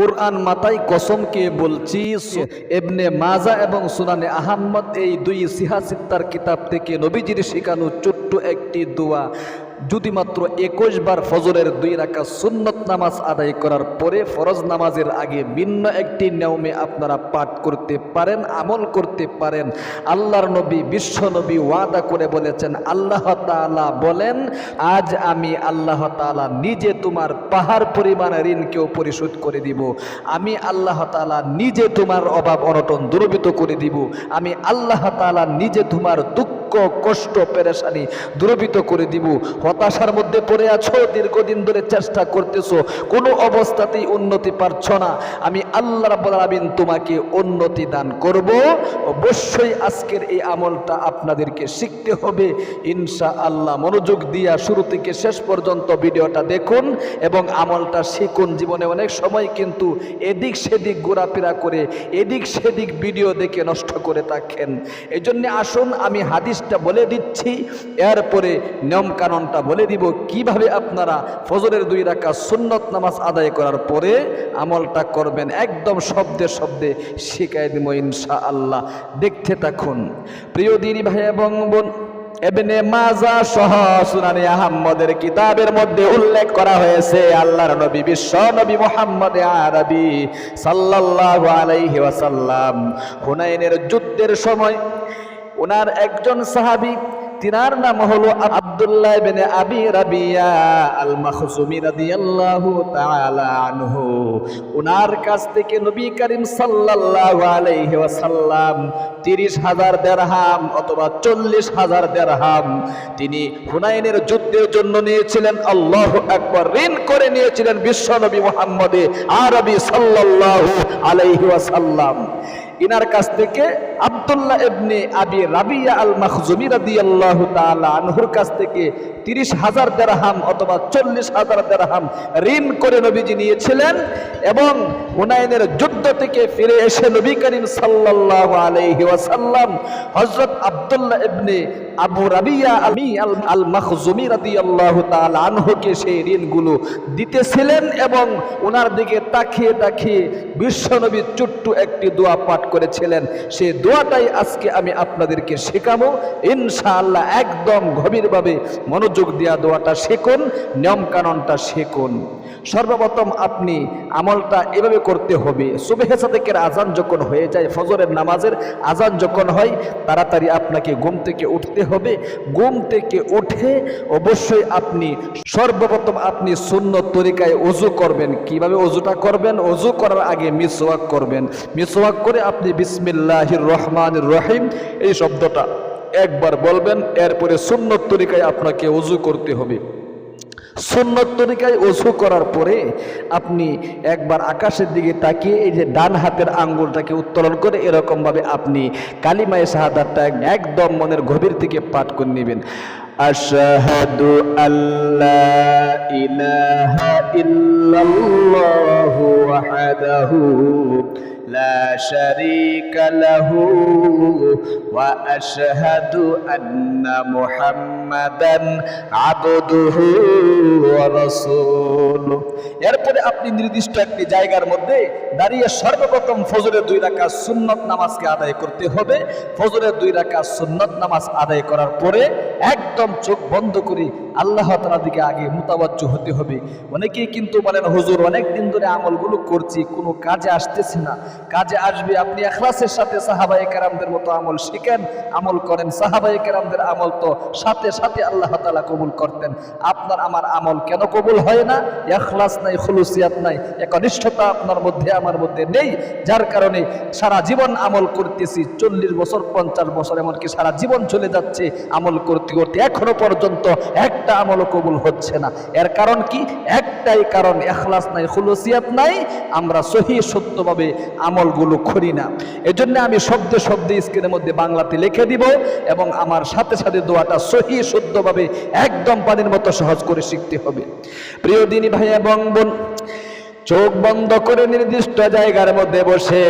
কোরআন মাতাই কসমকে বলছি এবনে মাজা এবং সুনানে আহম্মদ এই দুই সিহা সিত্তার কিতাব থেকে নবীজির শিখানো ছোট্ট একটি দোয়া। যদি মাত্র একুশ বার ফজরের দুই রাখা সুন্নত নামাজ আদায় করার পরে ফরজ নামাজের আগে ভিন্ন একটি নিয়মে আপনারা পাঠ করতে পারেন, আমল করতে পারেন। আল্লাহর নবী, বিশ্ব নবী ওয়াদা করে বলেছেন, আল্লাহ তাআলা বলেন, আজ আমি আল্লাহ তাআলা নিজে তোমার পাহাড় পরিমাণ ঋণকেও পরিশোধ করে দিব। আমি আল্লাহ তাআলা নিজে তোমার অভাব অনটন দূরবিত করে দিব। আমি আল্লাহ তাআলা নিজে তোমার দুঃখ কষ্ট, পেরেশানি দূরবিত করে দিব। হতাশার মধ্যে পড়ে আছো, দীর্ঘদিন ধরে চেষ্টা করতেছো, কোনো অবস্থাতেই উন্নতি পারছ না। আমি আল্লাহ রাব্বুল আলামিন তোমাকে উন্নতি দান করব। অবশ্যই আজকের এই আমলটা আপনাদেরকে শিখতে হবে। ইনশা আল্লাহ মনোযোগ দিয়া শুরু থেকে শেষ পর্যন্ত ভিডিওটা দেখুন এবং আমলটা শিখুন। জীবনে অনেক সময় কিন্তু এদিক সেদিক ঘোরাফেরা করে, এদিক সেদিক ভিডিও দেখে নষ্ট করে থাকেন। এই আসুন, আমি হাদিসটা বলে দিচ্ছি। এরপরে নিয়ম কানুনটা বলে দিব, কীভাবে আপনারা ফজরের দুই রাখা সুন্নত নামাজ আদায় করার পরে আমলটা করবেন, একদম শব্দে শব্দে শিখাই দিব ইনশা আল্লাহ দেখতে থাকুন। প্রিয় দিনী ভাই এবং বোন, এবেনে মাজা সহ সুনানি আহম্মদের কিতাবের মধ্যে উল্লেখ করা হয়েছে, আল্লাহর নবী বিশ্ব নবী মোহাম্মদ আরবি সাল্লাল্লাহু আলাইহি ওয়াসাল্লাম। হুনাইনের যুদ্ধের সময় ওনার একজন সাহাবী, তিনার নাম হলো আব্দুল্লাহ বিন আবি রাবিয়া আল মাখজুমি রাদিয়াল্লাহু তাআলা আনহু। ওনার কাছ থেকে নবী করিম সাল্লাল্লাহু আলাইহি ওয়াসাল্লাম 30000 দিরহাম অথবা 40000 দিরহাম তিনি হুনাইনের যুদ্ধের জন্য নিয়েছিলেন, আল্লাহ একবার ঋণ করে নিয়েছিলেন বিশ্বনবী মুহাম্মদে আরবি সাল্লাল্লাহু আলাইহি ওয়াসাল্লাম। ইনার কাছ থেকে আবদুল্লাহ ইবনে আবি রাবিয়া আল মাখজুমি রাদিয়াল্লাহু তাআলা আনহুর কাছ থেকে তিরিশ হাজার দেরহাম অথবা চল্লিশ হাজার দেরহাম ঋণ করে নবীজি নিয়েছিলেন এবং হুনাইনের যুদ্ধ থেকে ফিরে এসে নবী করিম সাল্লাল্লাহু আলাইহি ওয়াসাল্লাম হযরত আব্দুল্লাহ ইবনে আবু রাবিয়া আমি আল আল মাখজুমি আল্লাহ আনহুকে সেই ঋণগুলো দিতেছিলেন এবং ওনার দিকে তাকিয়ে তাকিয়ে বিশ্বনবী ছোট্ট একটি দোয়া পাঠ করেছিলেন। সেই দোয়াটাই আজকে আমি আপনাদেরকে শেখাবো। ইনশাআল্লাহ একদম গভীরভাবে মনোযোগ দেওয়া দোয়াটা শেখুন নিয়ম কানুনটা শেখুন। সর্বপ্রথম আপনি আমলটা এভাবে করতে হবে। সুবেহে সাদেকের আজান যখন হয়ে যায়, ফজরের নামাজের আজান যখন হয়, তাড়াতাড়ি আপনাকে ঘুম থেকে উঠতে হবে। ঘুম থেকে উঠে অবশ্যই আপনি সর্বপ্রথম আপনি শূন্য তরিকায় অজু করবেন। কীভাবে অজুটা করবেন? অজু করার আগে মিসওয়াক করবেন। মিসওয়াক করে আপনি বিসমিল্লাহির রহমান রহিম এই শব্দটা একবার বলবেন, এরপরে সুন্নত তরিকায় আপনাকে অজু করতে হবে। সুন্নত তরিকায় অজু করার পরে আপনি একবার আকাশের দিকে তাকিয়ে এই যে ডান হাতের আঙ্গুলটাকে উত্তোলন করে এরকমভাবে আপনি কালিমায় শাহাদাতটা একদম মনের গভীর থেকে পাঠ করে নেবেন। আশহাদু আল্লাহ ইলাহা ইল্লাল্লাহু ওয়াহদাহু لا شريك له واشهد ان محمدا عبده ورسوله এরপরে আপনি নির্দিষ্ট একটি জায়গার মধ্যে দাঁড়িয়ে সর্বপ্রথম ফজরের দুই রাকা সুন্নত নামাজকে আদায় করতে হবে ফজরের দুই রাকা সুন্নত নামাজ আদায় করার পরে একদম চোখ বন্ধ করে আল্লাহ তালার দিকে আগে মোতাবাজ্য হতে হবে। অনেকেই কিন্তু বলেন, হুজুর অনেক দিন ধরে আমলগুলো করছি, কোনো কাজে আসতেছে না। কাজে আসবে, আপনি এখলাসের সাথে সাহাবাই কেরামদের মতো আমল শিখেন, আমল করেন। সাহাবাই কেরামদের আমল তো সাথে সাথে আল্লাহ তালা কবুল করতেন। আপনার, আমার আমল কেন কবুল হয় না? এখলাস নাই, খুলুসিয়াত নাই, একনিষ্ঠতা আপনার মধ্যে, আমার মধ্যে নেই। যার কারণে সারা জীবন আমল করতেছি, চল্লিশ বছর, পঞ্চাশ বছর, এমনকি সারা জীবন চলে যাচ্ছে। আমল করতে করতে এখনও পর্যন্ত একটা আমলও কবুল হচ্ছে না। এর কারণ কি? একটাই কারণ, এখলাস নাই, খুলসিয়াত নাই, আমরা সহি, সত্যভাবে আমলগুলো করি না। এজন্য আমি শব্দে শব্দে স্ক্রিনের মধ্যে বাংলাতে লিখে দিব এবং আমার সাথে সাথে দোয়াটা সহি শুদ্ধভাবে একদম পানির মতো সহজ করে শিখতে হবে। প্রিয় দিনী ভাই এবং বোন চোখ বন্ধ করে নির্দিষ্ট জায়গার মধ্যে বসে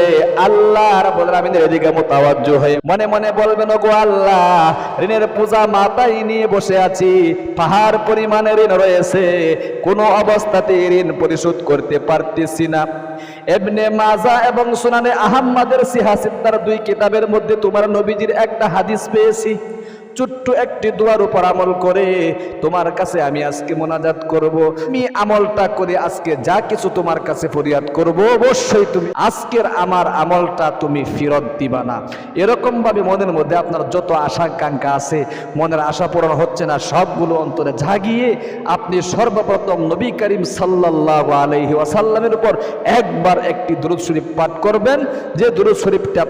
আল্লাহ দিকে মোতাবাজ্জ হয়ে মনে মনে বলবেন গো আল্লাহ, ঋণের পূজা মাথায় নিয়ে বসে আছি। পাহাড় পরিমাণে ঋণ রয়েছে। কোনো অবস্থাতে ঋণ পরিশোধ করতে পারতেছি না। এবনে মাজা এবং সুনানে আহাম্মাদের সিহাসিদ্দার দুই কিতাবের মধ্যে তোমার নবীজির একটা হাদিস পেয়েছি। ছোট্ট একটি দোয়ার উপর আমল করে, তোমার কাছে আমি আজকে মোনাজাত করব আমি আমলটা করে আজকে যা কিছু তোমার কাছে ফরিয়াদ করব, অবশ্যই তুমি আজকের আমার আমলটা তুমি ফেরত দিবা না। এরকম ভাবে মনের মধ্যে আপনার যত আশা আকাঙ্ক্ষা আছে, মনের আশা পূরণ হচ্ছে না, সবগুলো অন্তরে জাগিয়ে আপনি সর্বপ্রথম নবী করিম সাল্লাহ আলহি ওয়াসাল্লামের উপর একবার একটি দুরুদ শরীফ পাঠ করবেন। যে দুরুদ শরীফটা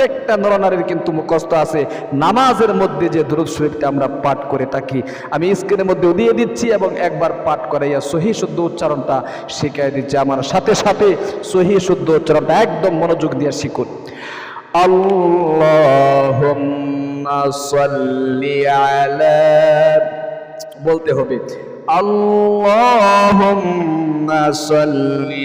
প্রত্যেকটা নরনারীর কিন্তু মুখস্থ আছে। নামাজের মধ্যে যে দুরুদ শরীফটা আমরা পাঠ করে থাকি, আমি স্ক্রিনের মধ্যে দিয়ে দিচ্ছি এবং একবার পাঠ করাইয়া সহি শুদ্ধ উচ্চারণটা শিখাই দিচ্ছি আমার সাথে সাথে সহি শুদ্ধ উচ্চারণটা একদম মনোযোগ দিয়ে শিখুন। বলতে হবে, আল্লাহুম্মা সাল্লি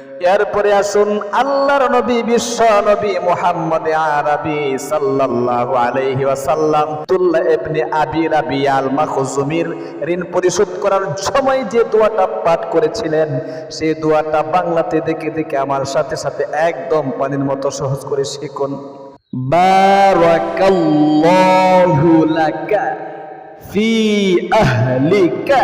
এরপরে আসুন আল্লাহর নবী, বিশ্ব নবী মুহাম্মদ আরবি সাল্লাল্লাহু আলাইহি ওয়াসাল্লাম। তুল্লাহ ইবনে আবি রাবি আল মাখজুমির ঋণ পরিশোধ করার সময় যে দোয়াটা পাঠ করেছিলেন সেই দোয়াটা বাংলাতে দেখে দেখে আমার সাথে সাথে একদম পানির মতো সহজ করে শিখুন। বারাকাল্লাহু লাকা ফি আহলিকা।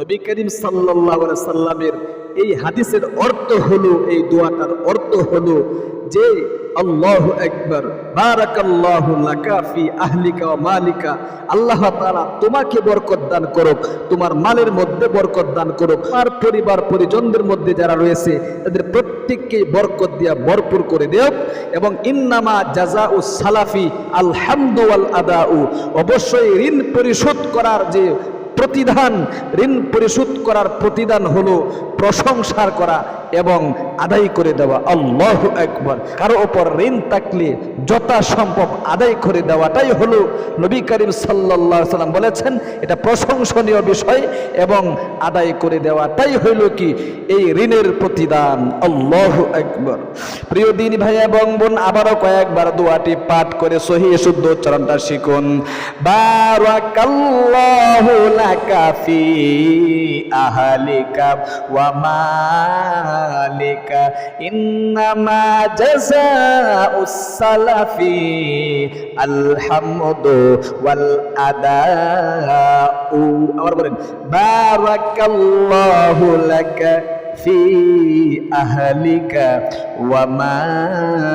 নবী করিম আলাইহি সাল্লামের এই হাদিসের অর্থ হলো, এই দোয়াটার অর্থ হলো যে, আল্লাহ একবার বারাকাল্লাহু লাকা ফি আহলিকা মালিকা, আল্লাহ তাআলা তোমাকে বরকত দান করুক, তোমার মালের মধ্যে বরকত দান করুক আর পরিবার, পরিজনদের মধ্যে যারা রয়েছে, তাদের প্রত্যেককে বরকত দিয়া ভরপুর করে দেও এবং ইন্নামা জাজাউ সালাফি আলহামদু আদাউ। অবশ্যই ঋণ পরিশোধ করার যে প্রতিদান ঋণ পরিশোধ করার প্রতিদান হলো প্রশংসার করা। এবং আদায় করে দেওয়া। আল্লাহ একবার কারও ওপর ঋণ থাকলে যথা সম্ভব আদায় করে দেওয়াটাই হলো নবী করিম সাল্লাম বলেছেন, এটা প্রশংসনীয় বিষয় এবং আদায় করে দেওয়াটাই হইল কি? এই ঋণের প্রতিদান। আল্লাহ একবার প্রিয় দিন ভাই এবং বোন, আবারও কয়েকবার দোয়াটি পাঠ করে সহি শুদ্ধ উচ্চারণটা শিখুন। বারাকাল্লাহু আহলিকা ওয়া ذلك إنما جزاء السلف الحمد والأداء بارك الله لك في أهلك ومالك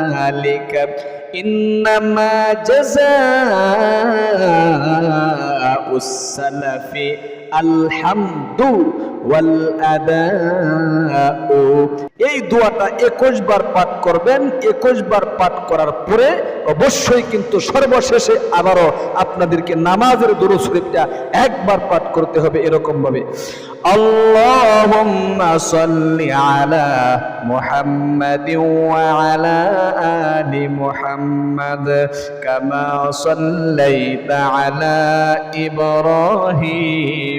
إنما جزاء السلف আলহামদু ওয়াল এই দোয়াটা একুশ বার পাঠ করবেন, একুশ বার পাঠ করার পরে অবশ্যই কিন্তু সর্বশেষে আবারও আপনাদেরকে নামাজের দুরু শরীফটা একবার পাঠ করতে হবে এরকমভাবে। আল্লাহুম্মা সাল্লি আলা মুহাম্মাদিন ওয়া আলা আলি মুহাম্মাদ কামা সাল্লাইতা আলা ইব্রাহিম।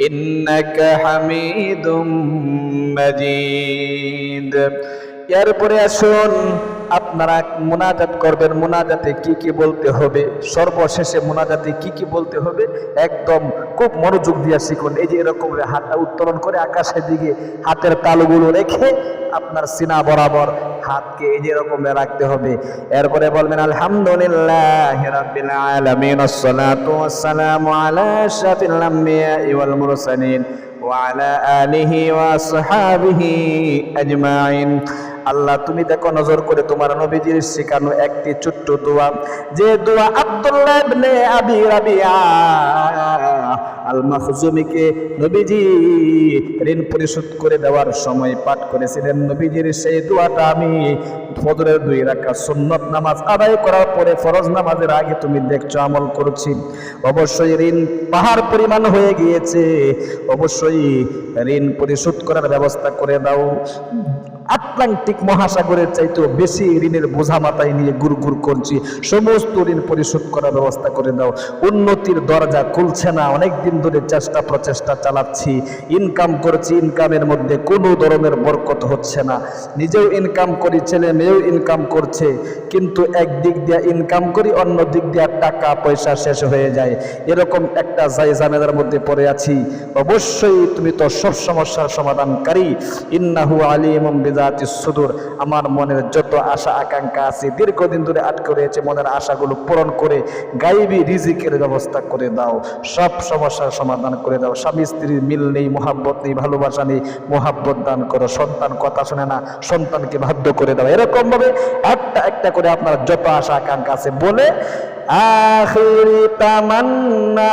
إنك حميد مجيد يا رب العالمين আপনারা মোনাজাত করবেন, মোনাজাতে কি কি বলতে হবে? সর্বশেষে মোনাজাতে কি কি বলতে হবে? একদম খুব মনোযোগ দিয়ে শিখুন। এই যে এরকম হাতটা উত্তোলন করে আকাশের দিকে হাতের তালুগুলো রেখে আপনার সিনা বরাবর হাতকে এই যে এরকম রাখতে হবে। এরপরে বলবেন, আলহামদুলিল্লাহ রাব্বিল আলামিন, আসসালাতু ওয়াসসালামু আলা আশরাফিল আমবিয়া ওয়াল মুরসালিন ওয়া আলা আলিহি আজমাইন। আল্লাহ, তুমি দেখো নজর করে তোমার নবীজির শেখানো একটি ছোট্ট দোয়া। যে দোয়া আব্দুল্লাহ ইবনে আবি রাবিয়া আল মাখজুমিকে নবীজি ঋণ পরিশোধ করে দেওয়ার সময় পাঠ করেছিলেন। নবীজির সেই দোয়াটা আমি ফজরের দুই রাখা সুন্নত নামাজ আদায় করার পরে ফরজ নামাজের আগে তুমি দেখছ আমল করছি। অবশ্যই ঋণ পাহাড় পরিমাণ হয়ে গিয়েছে। অবশ্যই ঋণ পরিশোধ করার ব্যবস্থা করে দাও। আটলান্টিক মহাসাগরের চাইতেও বেশি ঋণের বোঝা মাথায় নিয়ে গুড় গুড় করছি। সমস্ত ঋণ পরিশোধ করার ব্যবস্থা করে দাও। উন্নতির দরজা খুলছে না। অনেক দিন ধরে চেষ্টা প্রচেষ্টা চালাচ্ছি। ইনকাম করছি, ইনকামের মধ্যে কোনো ধরনের বরকত হচ্ছে না। নিজেও ইনকাম করি, ছেলে মেয়েও ইনকাম করছে। কিন্তু এক দিক দিয়ে ইনকাম করি, অন্য দিক দিয়ে টাকা, পয়সা শেষ হয়ে যায়। এরকম একটা জায় জামেদার মধ্যে পড়ে আছি। অবশ্যই তুমি তো সব সমস্যার সমাধানকারী। ইন্নাহু আলিমুম জাতি সুদূর। আমার মনের যত আশা, আকাঙ্ক্ষা আছে, দীর্ঘদিন ধরে আটকে রয়েছে মনের আশাগুলো পূরণ করে গাইবি রিজিকের ব্যবস্থা করে দাও। সব সমস্যার সমাধান করে দাও। স্বামী স্ত্রীর মিল নেই, মোহাব্বত নেই, ভালোবাসা নেই, মোহাব্বত দান করো। সন্তান কথা শোনে না, সন্তানকে বাধ্য করে দাও। এরকমভাবে একটা একটা করে আপনার যত আশা, আকাঙ্ক্ষা আছে বলে, আখিরি তামান্না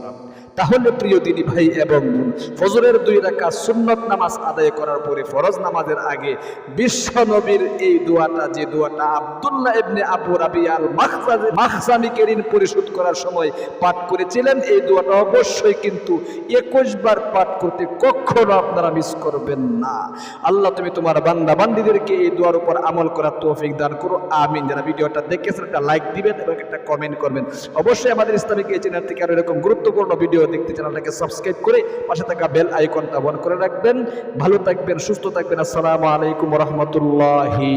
তাহলে প্রিয় দিনী ভাই, এবং ফজরের দুই রাখা সুন্নত নামাজ আদায় করার পরে ফরজ নামাজের আগে বিশ্ব নবীর এই দোয়াটা, যে দোয়াটা আব্দুল্লাহ ইবনে আবু রাবিয়াল মাখসামিকে ঋণ পরিশোধ করার সময় পাঠ করেছিলেন, এই দোয়াটা অবশ্যই কিন্তু একুশ বার পাঠ করতে কখনো আপনারা মিস করবেন না। আল্লাহ তুমি তোমার বান্দা বান্দিদেরকে এই দোয়ার উপর আমল করার তৌফিক দান করো, আমিন। যারা ভিডিওটা দেখেছেন, একটা লাইক দিবেন এবং একটা কমেন্ট করবেন। অবশ্যই আমাদের ইসলামিক এই চ্যানেল থেকে আরও এরকম গুরুত্বপূর্ণ ভিডিও দেখতে চ্যানেলটাকে সাবস্ক্রাইব করে পাশে থাকা বেল আইকনটা বন করে রাখবেন। ভালো থাকবেন, সুস্থ থাকবেন। আসসালামু আলাইকুম রহমতুল্লাহি